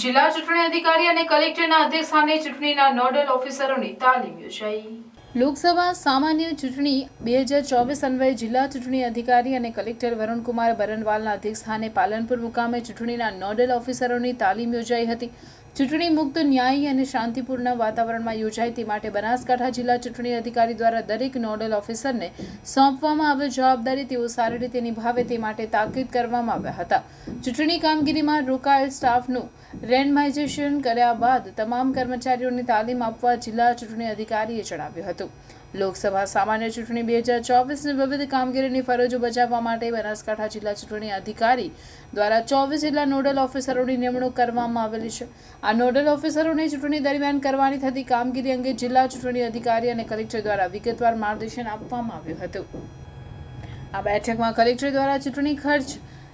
જિલ્લા ચૂંટણી અધિકારી અને કલેક્ટરના અધ્યક્ષસ્થાને ચૂંટણીના નોડલ ઓફિસરોની તાલીમ યોજાઈ. લોકસભા સામાન્ય ચૂંટણી બે હજાર ચોવીસ અન્વયે જિલ્લા ચૂંટણી અધિકારી અને કલેક્ટર વરુણકુમાર બરનવાલના અધ્યક્ષસ્થાને પાલનપુર મુકામે ચૂંટણીના નોડલ ઓફિસરોની તાલીમ યોજાઈ હતી. ચૂંટણી મુક્ત ન્યાયી અને શાંતિપૂર્ણ વાતાવરણમાં યોજાય તે માટે બનાસકાંઠા જિલ્લા ચૂંટણી અધિકારી દ્વારા દરેક નોડલ ઓફિસરને સોંપવામાં આવેલ જવાબદારી તેઓ સારી રીતે નિભાવે તે માટે તાકીદ કરવામાં આવ્યા હતા. ચૂંટણી કામગીરીમાં રોકાયેલ સ્ટાફનું રેન્ડમાઇઝેશન કર્યા બાદ તમામ કર્મચારીઓને તાલીમ આપવા જિલ્લા ચૂંટણી અધિકારીએ જણાવ્યું હતું. લોકસભા સામાન્ય ચૂંટણી બે હજાર ચોવીસની વિવિધ કામગીરીની ફરજો બજાવવા માટે બનાસકાંઠા જિલ્લા ચૂંટણી અધિકારી દ્વારા ચોવીસ જિલ્લા નોડલ ઓફિસરોની નિમણૂક કરવામાં આવેલી છે. આ નોડલ ઓફિસરોને ચૂંટણી દરમિયાન કરવાની થતી કામગીરી અંગે જિલ્લા ચૂંટણી અધિકારી અને કલેક્ટર દ્વારા વિગતવાર માર્ગદર્શન આપવામાં આવ્યું હતું. આ બેઠકમાં કલેક્ટર દ્વારા ચૂંટણી ખર્ચ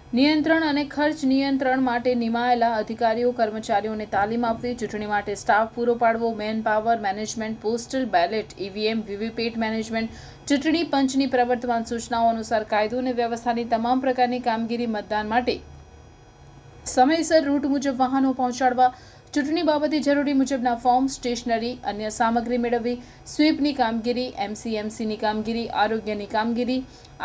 નિયંત્રણ અને ખર્ચ નિયંત્રણ માટે નિમાયેલા અધિકારીઓ, કર્મચારીઓને તાલીમ આપવી, ચૂંટણી માટે સ્ટાફ પૂરો પાડવો man power management postal ballot, EVM, VVPAT management, ચૂંટણી પંચની પ્રવર્તમાન સૂચનાઓ અનુસાર કાયદો અને વ્યવસ્થાની તમામ પ્રકારની કામગીરી મતદાન માટે સમયસર રૂટ મુજબ વાહનો પહોંચાડવા, ચૂંટણી બાબતે જરૂરી મુજબના ફોર્મ, સ્ટેશનરી, અન્ય સામગ્રી મેળવવી, સ્વીપની કામગીરી, એમસીએમસીની કામગીરી, આરોગ્યની કામગીરી,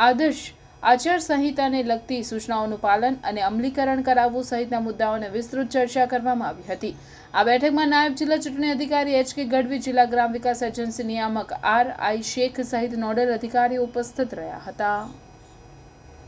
આદર્શ આચારસંહિતાને લગતી સૂચનાઓનું પાલન અને અમલીકરણ કરાવવું સહિતના મુદ્દાઓને વિસ્તૃત ચર્ચા કરવામાં આવી હતી. આ બેઠકમાં નાયબ જિલ્લા ચૂંટણી અધિકારી એચ કે ગઢવી, જિલ્લા ગ્રામ વિકાસ એજન્સી નિયામક આર આઈ શેખ સહિત નોડલ અધિકારીઓ ઉપસ્થિત રહ્યા હતા.